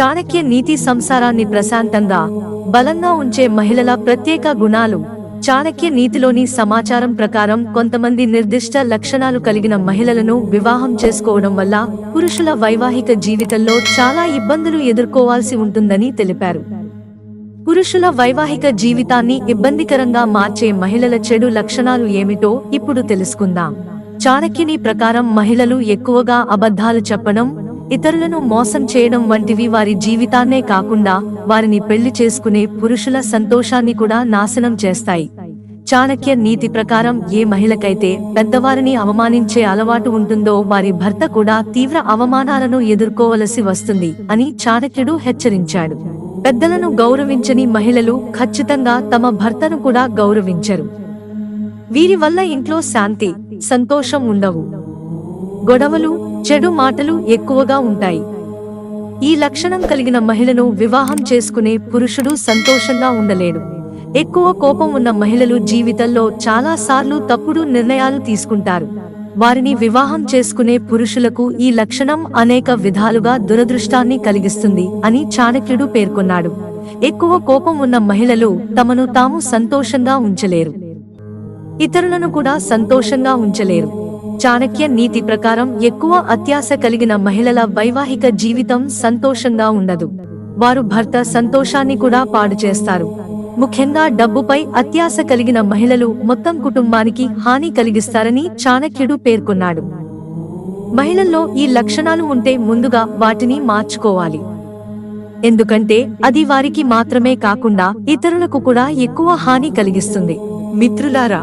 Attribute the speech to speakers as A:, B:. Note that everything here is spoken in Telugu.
A: చాణక్య నీతి సంసారాన్ని ప్రశాంతంగా బలంగా ఉంచే మహిళల ప్రత్యేక గుణాలు. చాణక్య నీతిలోని సమాచారం ప్రకారం కొంతమంది నిర్దిష్ట లక్షణాలు కలిగిన మహిళలను వివాహం చేసుకోవడం వల్ల పురుషుల వైవాహిక జీవితంలో చాలా ఇబ్బందులు ఎదుర్కోవాల్సి ఉంటుందని తెలిపారు. పురుషుల వైవాహిక జీవితాన్ని ఇబ్బందికరంగా మార్చే మహిళల చెడు లక్షణాలు ఏమిటో ఇప్పుడు తెలుసుకుందాం. చాణక్యుని ప్రకారం మహిళలు ఎక్కువగా అబద్ధాలు చెప్పడం ఇతరులను మోసం చేయడం వంటివి వారి జీవితాన్నే కాకుండా వారిని పెళ్ళి చేసుకునే పురుషుల సంతోషాన్ని కూడా నాశనం చేస్తాయి. చాణక్య నీతి ప్రకారం ఏ మహిళకైతే పెద్దవారిని అవమానించే అలవాటు ఉంటుందో వారి భర్త కూడా తీవ్ర అవమానాలను ఎదుర్కోవలసి వస్తుంది అని చాణక్యుడు హెచ్చరించాడు. పెద్దలను గౌరవించని మహిళలు ఖచ్చితంగా తమ భర్తను కూడా గౌరవించరు. వీరి వల్ల ఇంట్లో శాంతి సంతోషం ఉండవు. గొడవలు చెడు మాటలు ఎక్కువగా ఉంటాయి. ఈ లక్షణం కలిగిన మహిళను వివాహం చేసుకునే పురుషుడు సంతోషంగా ఉండలేడు. ఎక్కువ కోపం ఉన్న మహిళలు జీవితంలో చాలా సార్లు తప్పుడు నిర్ణయాలు తీసుకుంటారు. వారిని వివాహం చేసుకునే పురుషులకు ఈ లక్షణం అనేక విధాలుగా దురదృష్టాన్ని కలిగిస్తుంది అని చాణక్యుడు పేర్కొన్నాడు. ఎక్కువ కోపం ఉన్న మహిళలు తమను తాము సంతోషంగా ఉంచలేరు. ఇతరులను కూడా సంతోషంగా ఉంచలేరు. చాణక్య నీతి ప్రకారం ఎక్కువ అత్యాశ కలిగిన మహిళల వైవాహిక జీవితం సంతోషంగా ఉండదు. వారు భర్త సంతోషాన్ని కూడా పాడు చేస్తారు. ముఖ్యంగా డబ్బుపై అత్యాశ కలిగిన మహిళలు మొత్తం కుటుంబానికి హాని కలిగిస్తారని చాణక్యుడు పేర్కొన్నాడు. మహిళల్లో ఈ లక్షణాలు ఉంటే ముందుగా వాటిని మార్చుకోవాలి. ఎందుకంటే అది వారికి మాత్రమే కాకుండా ఇతరులకు కూడా ఎక్కువ హాని కలిగిస్తుంది. మిత్రులారా